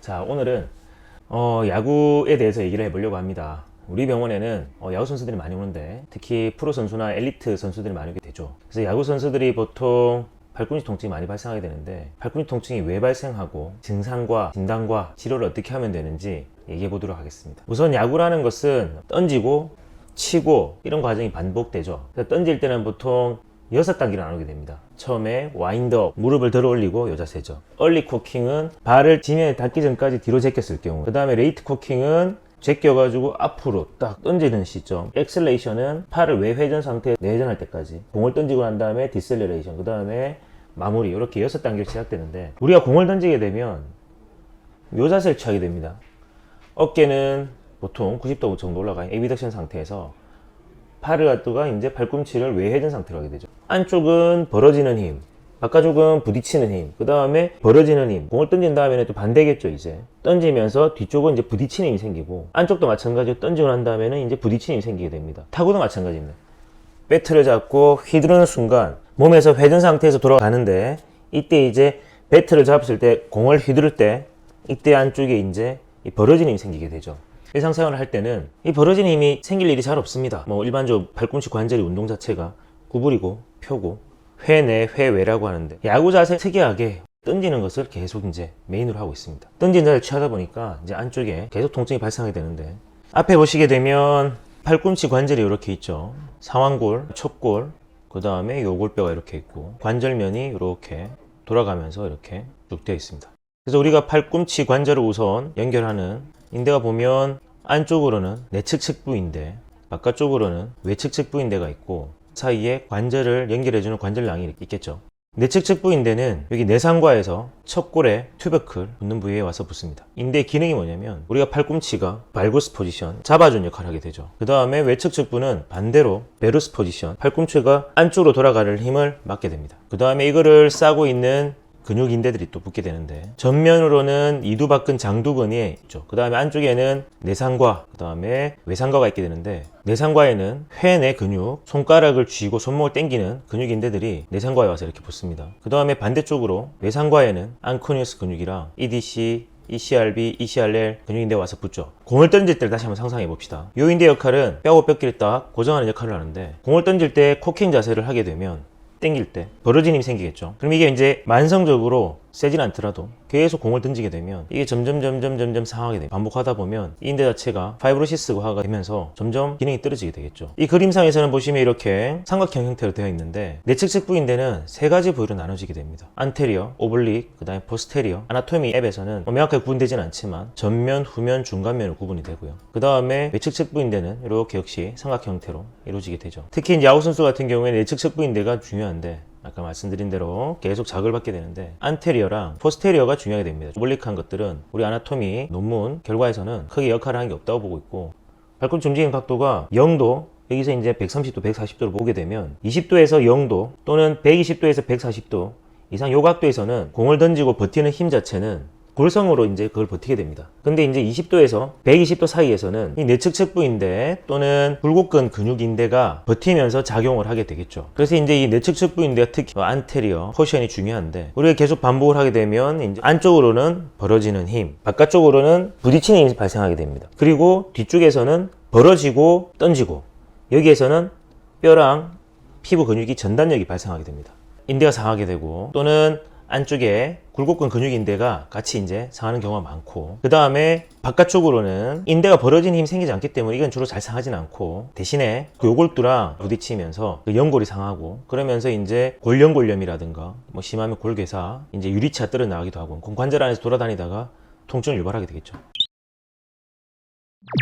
자, 오늘은 어, 야구에 대해서 얘기를 해보려고 합니다. 우리 병원에는 어, 야구 선수들이 많이 오는데 특히 프로 선수나 엘리트 선수들이 많이 오게 되죠. 그래서 야구 선수들이 보통 팔꿈치 통증이 많이 발생하게 되는데 팔꿈치 통증이 왜 발생하고 증상과 진단과 치료를 어떻게 하면 되는지 얘기해 보도록 하겠습니다. 우선 야구라는 것은 던지고 치고 이런 과정이 반복되죠. 던질 때는 보통 여섯 단계로 나누게 됩니다. 처음에 와인드업, 무릎을 들어 올리고 요 자세죠. 얼리 코킹은 발을 지면에 닿기 전까지 뒤로 제꼈을 경우. 그 다음에 레이트 코킹은 제껴가지고 앞으로 딱 던지는 시점. 엑셀레이션은 팔을 외회전 상태에 내회전할 때까지. 공을 던지고 난 다음에 디셀레레이션. 그 다음에 마무리. 이렇게 여섯 단계로 시작되는데 우리가 공을 던지게 되면 요 자세를 취하게 됩니다. 어깨는 보통 90도 정도 올라가 에비덕션 상태에서 팔을 갖다가 이제 팔꿈치를 외회전 상태로 하게 되죠. 안쪽은 벌어지는 힘, 바깥쪽은 부딪히는 힘, 그 다음에 벌어지는 힘. 공을 던진 다음에는 또 반대겠죠, 이제. 던지면서 뒤쪽은 이제 부딪히는 힘이 생기고, 안쪽도 마찬가지로 던지고 난 다음에는 이제 부딪히는 힘이 생기게 됩니다. 타구도 마찬가지입니다. 배트를 잡고 휘두르는 순간 몸에서 회전 상태에서 돌아가는데, 이때 이제 배트를 잡았을 때, 공을 휘두를 때, 이때 안쪽에 이제 이 벌어지는 힘이 생기게 되죠. 일상생활을 할 때는 이 벌어지는 힘이 생길 일이 잘 없습니다. 뭐 일반적으로 발꿈치 관절의 운동 자체가 구부리고 펴고 회내 회외라고 하는데 야구 자세 특이하게 던지는 것을 계속 이제 메인으로 하고 있습니다. 던진 자를 취하다 보니까 이제 안쪽에 계속 통증이 발생하게 되는데 앞에 보시게 되면 팔꿈치 관절이 이렇게 있죠. 상완골, 척골, 그 다음에 요골뼈가 이렇게 있고 관절면이 이렇게 돌아가면서 이렇게 쭉 되어 있습니다. 그래서 우리가 팔꿈치 관절을 우선 연결하는 인대가 보면 안쪽으로는 내측 측부 인대, 바깥쪽으로는 외측 측부 인대가 있고 사이에 관절을 연결해주는 관절낭이 있겠죠. 내측 측부 인대는 여기 내상과에서 척골에 튜버클 붙는 부위에 와서 붙습니다. 인대 기능이 뭐냐면 우리가 팔꿈치가 발구스 포지션 잡아주는 역할을 하게 되죠. 그 다음에 외측 측부는 반대로 베루스 포지션 팔꿈치가 안쪽으로 돌아가는 힘을 맡게 됩니다. 그 다음에 이거를 싸고 있는 근육 인대들이 또 붙게 되는데 전면으로는 이두박근 장두근이 있죠. 그 다음에 안쪽에는 내상과 그 다음에 외상과가 있게 되는데 내상과에는 회내 근육 손가락을 쥐고 손목을 당기는 근육 인대들이 내상과에 와서 이렇게 붙습니다. 그 다음에 반대쪽으로 외상과에는 앙코니우스 근육이랑 EDC ECRB, ECRL 근육인대 와서 붙죠. 공을 던질 때를 다시 한번 상상해 봅시다. 요 인대 역할은 뼈하고 뼈끼리 딱 고정하는 역할을 하는데 공을 던질 때 코킹 자세를 하게 되면 땡길 때 벌어진 힘이 생기겠죠. 그럼 이게 이제 만성적으로 세진 않더라도 계속 공을 던지게 되면 이게 점점 점점 점점 상하게 돼요. 반복하다 보면 이 인대 자체가 파이브로시스 화가 되면서 점점 기능이 떨어지게 되겠죠. 이 그림상에서는 보시면 이렇게 삼각형 형태로 되어 있는데 내측 측 부 인대는 세 가지 부위로 나눠지게 됩니다. 안테리어, 오블릭, 그 다음에 포스테리어. 아나토미 앱에서는 뭐 명확하게 구분되지는 않지만 전면, 후면, 중간면으로 구분이 되고요. 그 다음에 외측 측 부 인대는 이렇게 역시 삼각 형태로 이루어지게 되죠. 특히 야구 선수 같은 경우에는 내측 측 부 인대가 중요한데 아까 말씀드린 대로 계속 자극을 받게 되는데 안테리어랑 포스테리어가 중요하게 됩니다. 오블릭한 것들은 우리 아나토미 논문 결과에서는 크게 역할을 하는 게 없다고 보고 있고 발꿈치 움직이는 각도가 0도 여기서 이제 130도, 140도를 보게 되면 20도에서 0도 또는 120도에서 140도 이상 요 각도에서는 공을 던지고 버티는 힘 자체는 골성으로 이제 그걸 버티게 됩니다. 근데 이제 20도에서 120도 사이에서는 이 내측 측부인대 또는 굴곡근 근육인대가 버티면서 작용을 하게 되겠죠. 그래서 이제 이 내측 측부인대가 특히 안테리어 포션이 중요한데 우리가 계속 반복을 하게 되면 이제 안쪽으로는 벌어지는 힘, 바깥쪽으로는 부딪히는 힘이 발생하게 됩니다. 그리고 뒤쪽에서는 벌어지고 던지고 여기에서는 뼈랑 피부 근육이 전단력이 발생하게 됩니다. 인대가 상하게 되고 또는 안쪽에 굴곡근 근육 인대가 같이 이제 상하는 경우가 많고 그 다음에 바깥쪽으로는 인대가 벌어진 힘이 생기지 않기 때문에 이건 주로 잘 상하진 않고 대신에 그 요골두랑 부딪히면서 그 연골이 상하고 그러면서 이제 골연골염이라든가 뭐 심하면 골괴사 이제 유리차 떨어 나가기도 하고 관절 안에서 돌아다니다가 통증을 유발하게 되겠죠.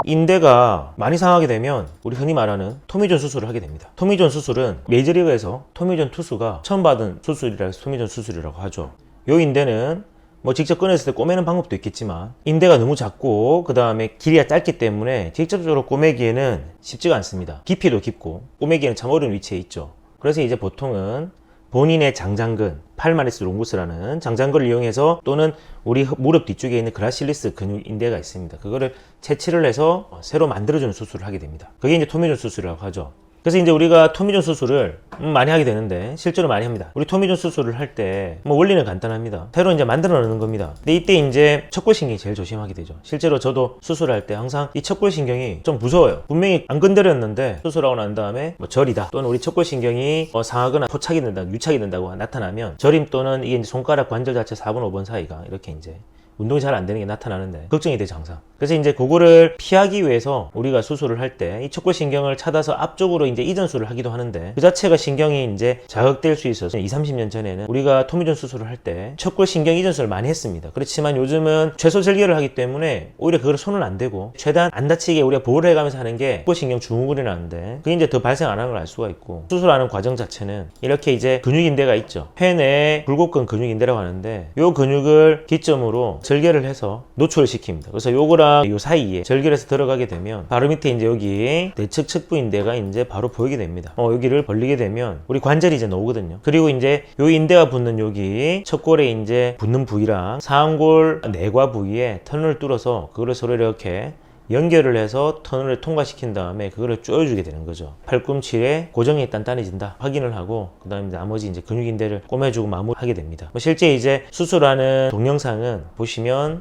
인대가 많이 상하게 되면 우리 흔히 말하는 토미존 수술을 하게 됩니다. 토미존 수술은 메이저리그에서 토미존 투수가 처음 받은 수술이라 해서 토미존 수술이라고 하죠. 요 인대는 뭐 직접 꺼냈을 때 꼬매는 방법도 있겠지만 인대가 너무 작고 그 다음에 길이가 짧기 때문에 직접적으로 꼬매기에는 쉽지가 않습니다. 깊이도 깊고 꼬매기에는 참 어려운 위치에 있죠. 그래서 이제 보통은 본인의 장장근, 팔마리스 롱구스라는 장장근을 이용해서 또는 우리 무릎 뒤쪽에 있는 그라실리스 근육 인대가 있습니다. 그거를 채취를 해서 새로 만들어주는 수술을 하게 됩니다. 그게 이제 토미존 수술이라고 하죠. 그래서 이제 우리가 토미존 수술을 음, 많이 하게 되는데 실제로 많이 합니다. 우리 토미존 수술을 할 때 뭐 원리는 간단합니다. 새로 이제 만들어 놓는 겁니다. 근데 이때 이제 척골신경이 제일 조심하게 되죠. 실제로 저도 수술할 때 항상 이 척골신경이 좀 무서워요. 분명히 안 건드렸는데 수술하고 난 다음에 뭐 절이다 또는 우리 척골신경이 어, 상하거나 포착이 된다, 유착이 된다고 나타나면 저림 또는 이게 손가락 관절 자체 4번, 5번 사이가 이렇게 이제 운동이 잘 안 되는 게 나타나는데 걱정이 되죠 항상. 그래서 이제 그거를 피하기 위해서 우리가 수술을 할 때 이 척골신경을 찾아서 앞쪽으로 이제 이전수를 하기도 하는데 그 자체가 신경이 이제 자극될 수 있어서 2, 30년 전에는 우리가 토미존 수술을 할 때 척골신경 이전수를 많이 했습니다. 그렇지만 요즘은 최소 절개를 하기 때문에 오히려 그걸 손을 안 대고 최대한 안 다치게 우리가 보호를 해가면서 하는 게 척골신경 증후군이라는데 그게 이제 더 발생 안 하는 걸 알 수가 있고 수술하는 과정 자체는 이렇게 이제 근육인대가 있죠. 폐 내에 굴곡근 근육인대라고 하는데 요 근육을 기점으로 절개를 해서 노출을 시킵니다. 그래서 요거랑 요 사이에 절개를 해서 들어가게 되면 바로 밑에 이제 여기 내측 측부인대가 이제 바로 보이게 됩니다. 어, 여기를 벌리게 되면 우리 관절이 이제 나오거든요. 그리고 이제 요 인대가 붙는 여기 척골에 이제 붙는 부위랑 상골 내과 부위에 터널을 뚫어서 그거를 서로 이렇게 연결을 해서 터널을 통과시킨 다음에 그거를 쪼여주게 되는 거죠. 팔꿈치에 고정이 단단해진다 확인을 하고 그 다음에 나머지 이제 근육인대를 꼬매주고 마무리하게 됩니다. 뭐 실제 이제 수술하는 동영상은 보시면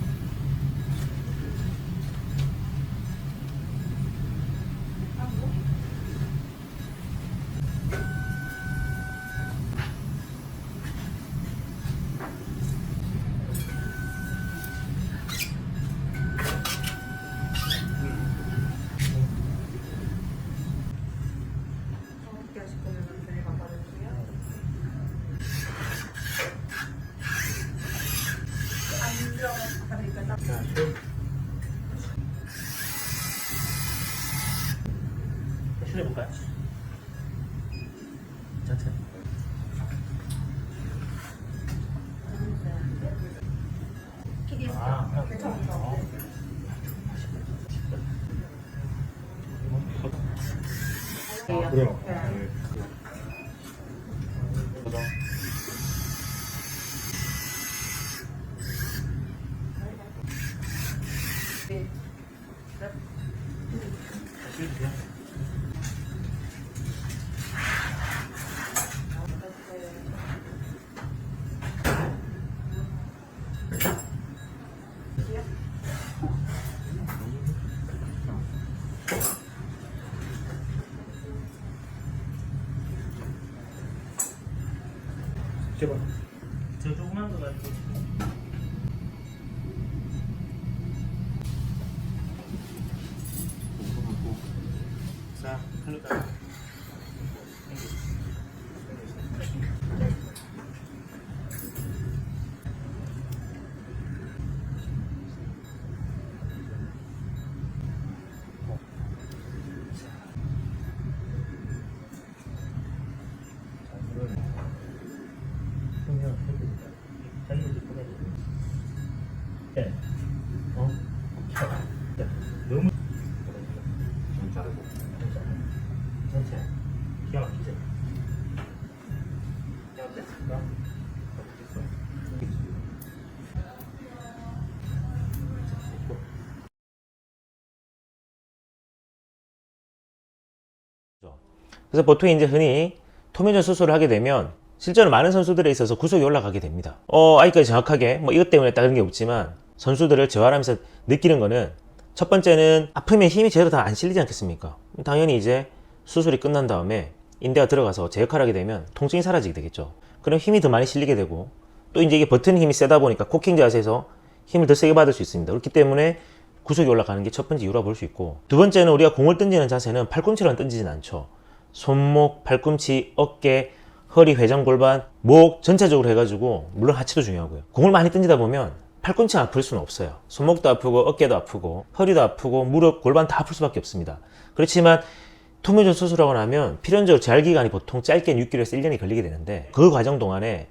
어떻게 하실 거면 저희가 받아주세요. 안 들어가서 받으니까 딱 실해볼까요? 천천히 아, 그래요. 제발. 저 조그만 거 가지고 자, 흘러가. 네. 어? 자, 너무 좀 자르고 전체 기가 막히죠? 그래서 보통 이제 흔히 토미존 수술을 하게 되면 실제로 많은 선수들에 있어서 구속이 올라가게 됩니다. 어, 아직까지 정확하게 뭐 이것 때문에 다른 게 없지만 선수들을 재활하면서 느끼는 거는 첫 번째는 아프면 힘이 제대로 다 안 실리지 않겠습니까? 당연히 이제 수술이 끝난 다음에 인대가 들어가서 제 역할을 하게 되면 통증이 사라지게 되겠죠. 그럼 힘이 더 많이 실리게 되고 또 이제 이게 버튼 힘이 세다 보니까 코킹 자세에서 힘을 더 세게 받을 수 있습니다. 그렇기 때문에 구속이 올라가는 게 첫 번째 이유라 볼 수 있고 두 번째는 우리가 공을 던지는 자세는 팔꿈치로 던지진 않죠. 손목, 팔꿈치, 어깨, 허리, 회전, 골반, 목 전체적으로 해가지고 물론 하체도 중요하고요. 공을 많이 던지다 보면 팔꿈치 아플 수는 없어요. 손목도 아프고 어깨도 아프고 허리도 아프고 무릎, 골반 다 아플 수밖에 없습니다. 그렇지만 토미존 수술하고 나면 필연적으로 재활 기간이 보통 짧게 6개월에서 1년이 걸리게 되는데 그 과정 동안에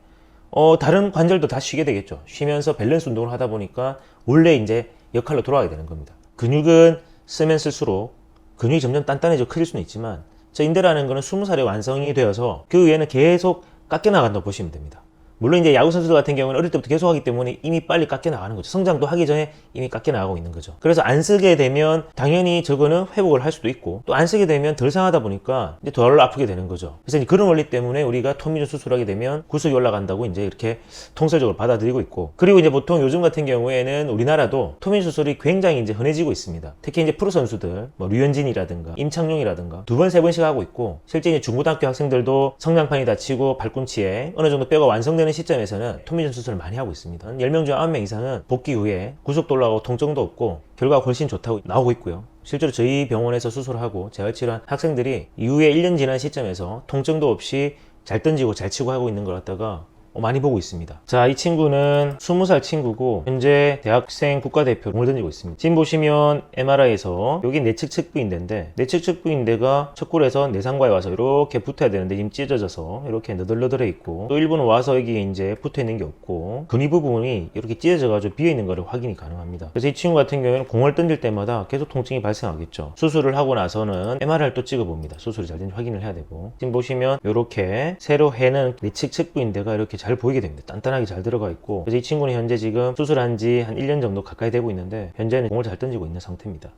어, 다른 관절도 다 쉬게 되겠죠. 쉬면서 밸런스 운동을 하다 보니까 원래 이제 역할로 돌아가게 되는 겁니다. 근육은 쓰면 쓸수록 근육이 점점 단단해져 커질 수는 있지만 저 인대라는 거는 20살에 완성이 되어서 그 위에는 계속 깎여 나간다고 보시면 됩니다. 물론 이제 야구 선수들 같은 경우는 어릴 때부터 계속 하기 때문에 이미 빨리 깎여 나가는 거죠. 성장도 하기 전에 이미 깎여 나가고 있는 거죠. 그래서 안 쓰게 되면 당연히 저거는 회복을 할 수도 있고 또 안 쓰게 되면 덜 상하다 보니까 이제 덜 아프게 되는 거죠. 그래서 그런 원리 때문에 우리가 토미존 수술하게 되면 구속이 올라간다고 이제 이렇게 통설적으로 받아들이고 있고 그리고 이제 보통 요즘 같은 경우에는 우리나라도 토미존 수술이 굉장히 이제 흔해지고 있습니다. 특히 이제 프로 선수들 뭐 류현진이라든가 임창용이라든가 두 번 세 번씩 하고 있고 실제 이제 중고등학교 학생들도 성장판이 다치고 발꿈치에 어느 정도 뼈가 완성되는 시점에서는 토미존 수술을 많이 하고 있습니다. 10명 중 9명 이상은 복귀 후에 구속도 올라가고 통증도 없고 결과가 훨씬 좋다고 나오고 있고요. 실제로 저희 병원에서 수술하고 재활치료한 학생들이 이후에 1년 지난 시점에서 통증도 없이 잘 던지고 잘 치고 하고 있는 걸 갖다가 어, 많이 보고 있습니다. 자, 이 친구는 20살 친구고 현재 대학생 국가대표 공을 던지고 있습니다. 지금 보시면 MRI에서 여기 내측 측부인대인데 내측 측부인대가 척골에서 내상과에 와서 이렇게 붙어야 되는데 지금 찢어져서 이렇게 너덜너덜해 있고 또 일부는 와서 여기 이제 붙어 있는 게 없고 근위 부분이 이렇게 찢어져 가지고 비어 있는 거를 확인이 가능합니다. 그래서 이 친구 같은 경우에는 공을 던질 때마다 계속 통증이 발생하겠죠. 수술을 하고 나서는 MRI를 또 찍어봅니다. 수술이 잘 된지 확인을 해야 되고 지금 보시면 이렇게 새로 해는 내측 측부인대가 이렇게 잘 보이게 됩니다. 단단하게 잘 들어가 있고 그래서 이 친구는 현재 지금 수술한 지 한 1년 정도 가까이 되고 있는데 현재는 공을 잘 던지고 있는 상태입니다.